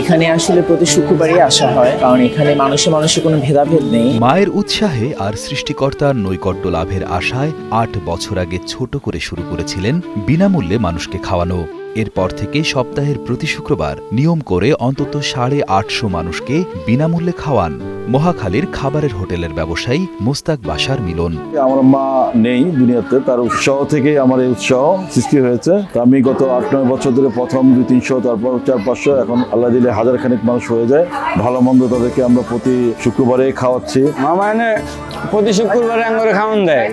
এখানে আসলে প্রতি শুক্রবারই আসা হয়, কারণ এখানে মানুষে মানুষে কোনো ভেদাভেদ নেই। মায়ের উৎসাহে আর সৃষ্টিকর্তার নৈকট্য লাভের আশায় আট বছর আগে ছোট করে শুরু করেছিলেন বিনামূল্যে মানুষকে খাওয়ানো। এরপর থেকে সপ্তাহের প্রতি শুক্রবার নিয়ম করে অন্তত সাড়ে আটশো মানুষকে বিনামূল্যে খাওয়ান। মহাখালীর খাবারের হোটেলের ব্যবসায়ী মোস্তাক বাসার মিলন। আমার মা নেই দুনিয়াতে তার উৎসাহ থেকে আমার এই উৎসাহ সৃষ্টি হয়েছে। আমি গত আট নয় বছর ধরে প্রথম দুই তিনশো তারপর চার পাঁচশো এখন আল্লাহ দিলে হাজার খানিক মানুষ হয়ে যায়। ভালো মন্দ তাদেরকে আমরা প্রতি শুক্রবারে খাওয়াচ্ছি। মামা এনে প্রতি শুক্রবারে আঙ্গুরে খাওয়ান দেয়।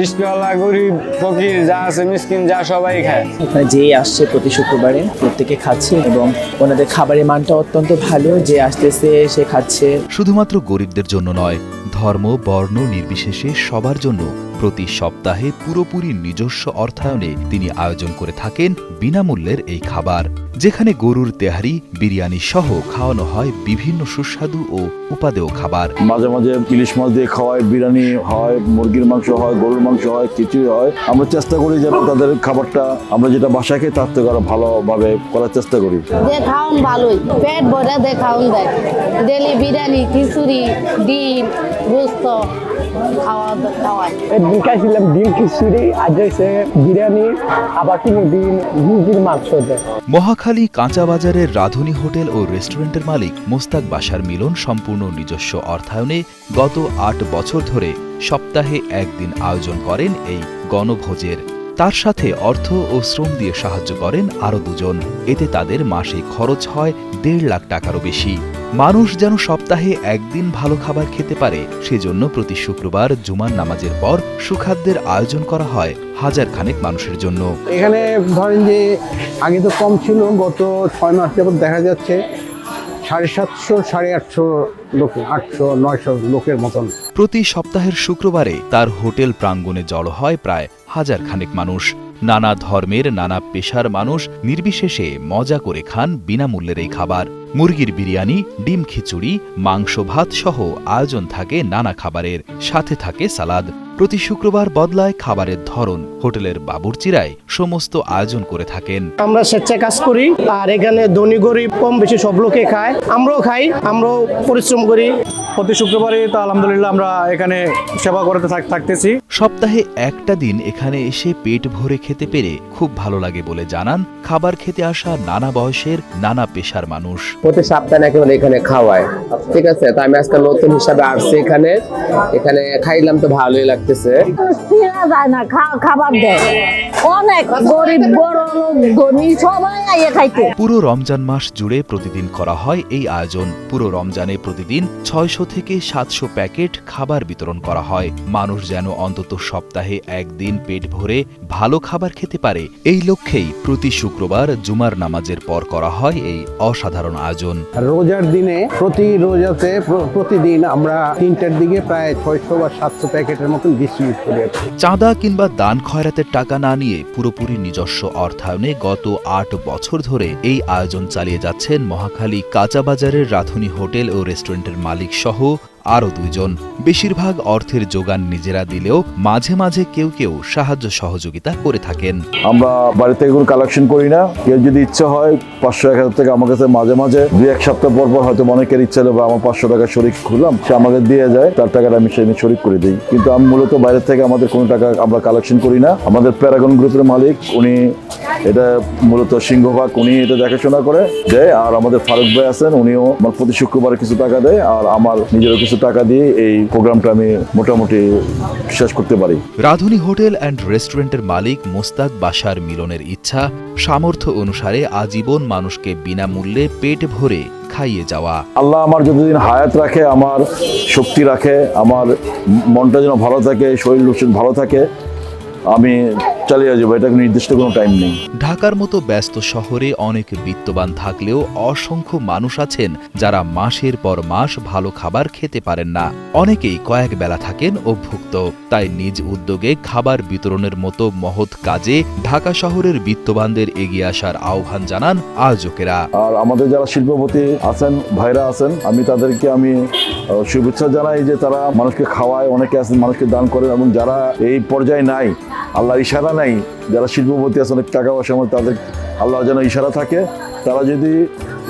রিস্কওয়ালা গরিব ফকির যা আছে মিসকিন যা সবাই খায়। যেই আসছে প্রতি শুক্রবারে প্রত্যেকে খাচ্ছে এবং ওনাদের খাবারের মানটা অত্যন্ত ভালো যে আসতেছে সে খাচ্ছে। শুধুমাত্র গরিবদের জন্য নয় ধর্ম বর্ণ নির্বিশেষে সবার জন্য। প্রতি সপ্তাহে পুরোপুরি নিজস্ব অর্থায়নে তিনি আয়োজন করে থাকেন বিনামূল্যের এই খাবার যেখানে গরুর তেহারি বিরিয়ানি সহ খাওয়ানো হয় বিভিন্ন সুস্বাদু ও উপাদেয় খাবার। মাঝে মাঝে ইলিশ মাছ দিয়ে খাওয়ায় বিরিয়ানি হয় মুরগির মাংস হয় গরুর মাংস হয় কিছুই হয়। আমরা চেষ্টা করি যেন তাদের খাবারটা আমরা যেটা বাসায় খাই তার থেকে আরও ভালোভাবে করার চেষ্টা করি। যে খাওন ভালোই। পেট ভরে খাওন দেয় ডেলি বিরিয়ানি খিচুড়ি ডিম গোস্ত খাওয়া খাওয়ায় খাইছিলাম ডিম খিচুড়ি, আজ হয়েছে বিরিয়ানি আবার মুরগির মাংস মহাখালী কাঁচা বাজারের রাধুনী হোটেল ও রেস্টুরেন্টের মালিক মোস্তাক বাসার মিলন সম্পূর্ণ নিজস্ব অর্থায়নে গত আট বছর ধরে সপ্তাহে একদিন আয়োজন করেন এই গণভোজের তার সাথে অর্থ ও শ্রম দিয়ে সাহায্য করেন আরও দুজন। এতে তাদের মাসে খরচ হয় দেড় লাখ টাকারও বেশি। মানুষ যেন সপ্তাহে একদিন ভালো খাবার খেতে পারে, সেজন্য প্রতি শুক্রবার জুমার নামাজের পর সুখাদ্যের আয়োজন করা হয় হাজার খানেক মানুষের জন্য। এখানে ধরেন যে আগে তো কম ছিল, গত ছয় মাস যাবত দেখা যাচ্ছে সাড়ে সাতশো, সাড়ে আটশো লোক, আটশো, নয়শো লোকের মতন। প্রতি সপ্তাহের শুক্রবারে তার হোটেল প্রাঙ্গণে জড়ো হয় প্রায় হাজার খানেক মানুষ। নানা ধর্মের নানা পেশার মানুষ নির্বিশেষে মজা করে খান বিনামূল্যের এই খাবার। মুরগির বিরিয়ানি, ডিম খিচুড়ি, মাংস ভাত সহ আয়োজন থাকে নানা খাবারের। সাথে থাকে সালাদ। প্রতি শুক্রবার বদলায় খাবারের ধরন। হোটেলের বাবুর্চিরাই সমস্ত আয়োজন করে থাকেন। আমরা স্বেচ্ছায় কাজ করি, আর এখানে ধনী গরিব কম বেশি সব লোকে খায়। আমরাও খাই, আমরাও পরিশ্রম করি। প্রতি শুক্রবারে তো আলহামদুলিল্লাহ আমরা এখানে সেবা করতে থাকতেছি। সপ্তাহে একটা দিন এখানে এসে পেট ভরে খেতে পেরে খুব ভালো লাগে বলে জানান খাবার খেতে আসা নানা বয়সের নানা পেশার মানুষ। প্রতি সপ্তাহে নাকি ওরা এখানে খাওয়ায়। ঠিক আছে তো আমি আজকে নতুন হিসাবে আসছি এখানে। এখানে খাইলাম তো ভালোই লাগতেছে। যায় না খাবার দেয় অনেক গরিব বড় লোক ধনী সবাই আইয়ে খাইতে। পুরো রমজান মাস জুড়ে প্রতিদিন করা হয় এই আয়োজন। পুরো রমজানে প্রতিদিন ছয়শো থেকে সাতশো প্যাকেট খাবার বিতরণ করা হয়। মানুষ যেন অন্তত সপ্তাহে একদিন পেট ভরে ভালো খাবার খেতে পারে। এই লক্ষ্যেই প্রতি শুক্রবার জুমার নামাজের পর করা হয় এই অসাধারণ আয়োজন। রোজার দিনে প্রতি রোজাতে প্রতিদিন আমরা তিনটার দিকে প্রায় ছয়শো বা সাতশো প্যাকেটের মতন ডিস্ট্রিবিউট করি চাঁদা কিংবা দান খয়রাতের টাকা না নিয়ে পুরোপুরি নিজস্ব অর্থায়নে গত আট বছর ধরে এই আয়োজন চালিয়ে যাচ্ছেন মহাখালী কাঁচাবাজারের রাধুনী হোটেল ও রেস্টুরেন্টের মালিক সহ আরও দুইজন। বেশিরভাগ অর্থের যোগান নিজেরা দিলেও মাঝে মাঝে কেউ কেউ সাহায্য সহযোগিতা করে থাকেন। আমরা বাড়ি থেকে কালেকশন করি না। কেউ যদি ইচ্ছা হয় পাঁচশো, এক টাকা আমার কাছে মাঝে মাঝে, দুই, এক সপ্তাহ পর পর হয়তো অনেকের ইচ্ছা হলো বা আমার পাঁচশো টাকা শরিক খুললাম, সে আমাকে দিয়ে যায়, তার টাকাটা আমি সেদিন শরিক করে দিই। কিন্তু আমি মূলত বাইরে থেকে আমাদের কোনো টাকা আমরা কালেকশন করি না। আমাদের প্যারাগন গ্রুপের মালিক, উনি এটা মূলত সিংহভাগ, উনি এটা দেখাশোনা করে, দেয়। আর আমাদের ফারুক ভাই আছেন, উনিও আমার প্রতি শুক্রবারে কিছু টাকা দেয়। আর আমার নিজেরও কিছু টাকা দিয়ে এই প্রোগ্রামটা আমি মোটামুটি শেষ করতে পারি। রাধুনী হোটেল অ্যান্ড রেস্টুরেন্টের মালিক মোস্তাক বাসার মিলনের ইচ্ছা সামর্থ্য অনুসারে আজীবন মানুষকে বিনামূল্যে পেট ভরে খাইয়ে যাওয়া। আল্লাহ আমার যতদিন হায়াত রাখে আমার শক্তি রাখে আমার মনটা যেন ভালো থাকে শরীর লোকজন ভালো থাকে আমি চালিয়ে যাব এটা নির্দিষ্ট কোনো টাইম নেই। ঢাকার মতো ব্যস্ত শহরে অনেক বিত্তবান থাকলেও অসংখ্য মানুষ আছেন যারা মাসের পর মাস ভালো খাবার খেতে পারেন না। অনেকেই কয়েক বেলা থাকেন অভুক্ত তাই নিজ উদ্যোগে খাবার বিতরণের মতো মহৎ কাজে ঢাকা শহরের বিত্তবানদের এগিয়ে আসার আহ্বান জানান আয়োজকেরা। আর আমাদের যারা শিল্পপতি আছেন ভাইরা আছেন আমি তাদেরকে আমি শুভেচ্ছা জানাই যে তারা মানুষকে খাওয়ায় অনেকে আছেন মানুষকে দান করেন এবং যারা এই পর্যায়ে নাই আল্লাহর ইশারা নাই। যারা শিল্পপতি আছে, অনেক টাকা পয়সা আমার তাদের আল্লাহ যেন ইশারা থাকে। তারা যদি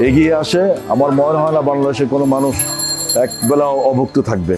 এগিয়ে আসে, আমার মনে হয় না বাংলাদেশে কোনো মানুষ একবেলা অভুক্ত থাকবে।